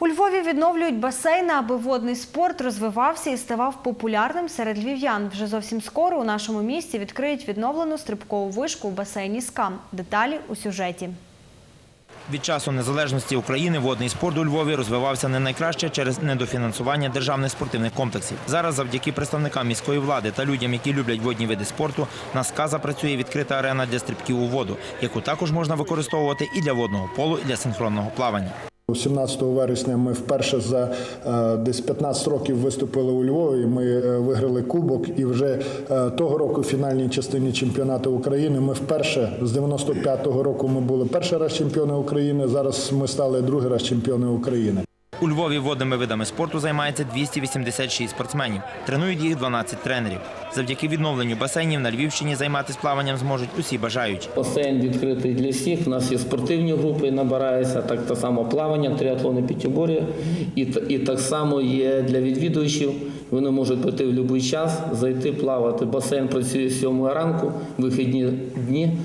У Львові відновлюють басейни, аби водний спорт розвивався і ставав популярним серед львів'ян. Вже зовсім скоро у нашому місті відкриють відновлену стрибкову вишку у басейні «Скам». Деталі у сюжеті. Від часу незалежності України водний спорт у Львові розвивався не найкраще через недофінансування державних спортивних комплексів. Зараз, завдяки представникам міської влади та людям, які люблять водні види спорту, на СКА запрацює відкрита арена для стрибків у воду, яку також можна використовувати і для водного полу, і для синхронного плавання. 17 вересня ми вперше за е, десь 15 років виступили у Львові. Ми е, виграли кубок, і вже е, того року в фінальній частині чемпіонату України ми вперше з 95-го року ми були перший раз чемпіони України. Зараз ми стали другий раз чемпіони України. У Львові водними видами спорту займається 286 спортсменів. Тренують їх 12 тренерів. Завдяки відновленню басейнів на Львівщині займатися плаванням зможуть усі бажаючі. Басейн відкритий для всіх. У нас є спортивні групи, набираються так так само плавання, триатлон і п'ятибор'я. І, і так само є для відвідувачів. Вони можуть прийти в будь-який час, зайти плавати. Басейн працює з 7 ранку, вихідні дні.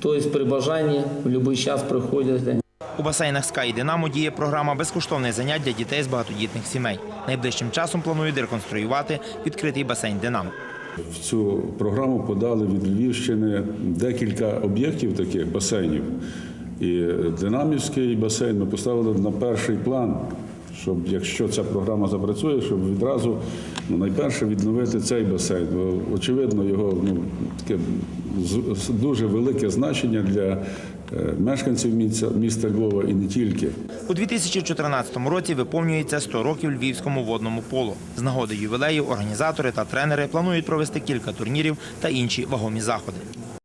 Тобто при бажанні в будь-який час приходять. У басейнах «Ска» і «Динамо» діє програма безкоштовних занять для дітей з багатодітних сімей. Найближчим часом планують реконструювати відкритий басейн «Динамо». В цю програму подали від Львівщини декілька об'єктів таких басейнів. І динамівський басейн ми поставили на перший план, щоб якщо ця програма запрацює, щоб відразу ну, найперше відновити цей басейн. Бо очевидно, його ну, таке дуже велике значення для мешканців міста, міста Львова і не тільки. У 2014 році виповнюється 100 років львівському водному полу. З нагоди ювілею організатори та тренери планують провести кілька турнірів та інші вагомі заходи.